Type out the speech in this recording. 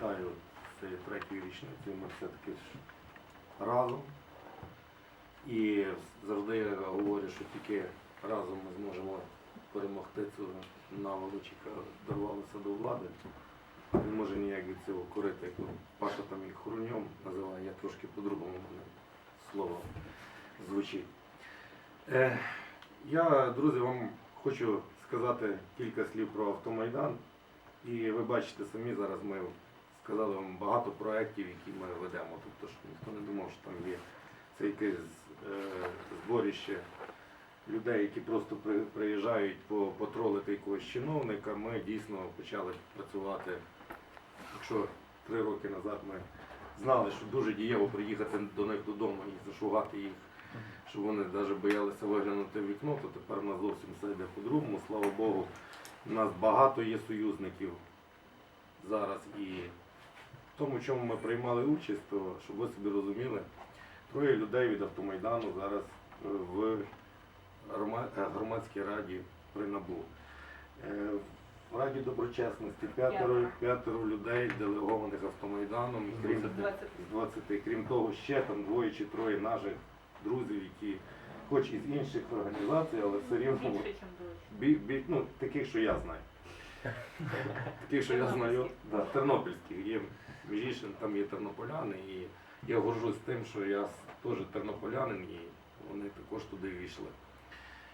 вітаю з третьою річницею. Ми все-таки разом. І завжди я говорю, що тільки разом ми зможемо перемогти цю наволоч, яка дорвалася до влади. Він може ніяк від цього корити, як Паша там їх хруньом називає, я трошки по-другому мене слово звучить. Е, я, друзі, вам хочу сказати кілька слів про автомайдан. І ви бачите самі, зараз ми сказали вам багато проєктів, які ми ведемо. Тобто, щоб ніхто не думав, що там є це якесь е, зборище людей, які просто приїжджають по- потролити якогось чиновника. Ми дійсно почали працювати. Якщо три роки назад ми знали, що дуже дієво приїхати до них додому і зашугати їх, щоб вони навіть боялися виглянути в вікно, то тепер у нас зовсім все йде по-другому. Слава Богу, у нас багато є союзників зараз і тому, чому ми приймали участь, то щоб ви собі розуміли, троє людей від автомайдану зараз е, в е, громадській раді при НАБУ. Е, В Раді доброчесності п'ятеро, П'ятеро. людей, делегованих автомайданом, крім З 20. 20, крім того, ще там двоє чи троє наших друзів, які хоч із інших організацій, але все рівно бі, бі, ну, таких, що я знаю. Таких, що я знаю, да, тернопільських. Є між іншим, там є тернополяни, і я горжусь тим, що я теж тернополянин, і вони також туди війшли.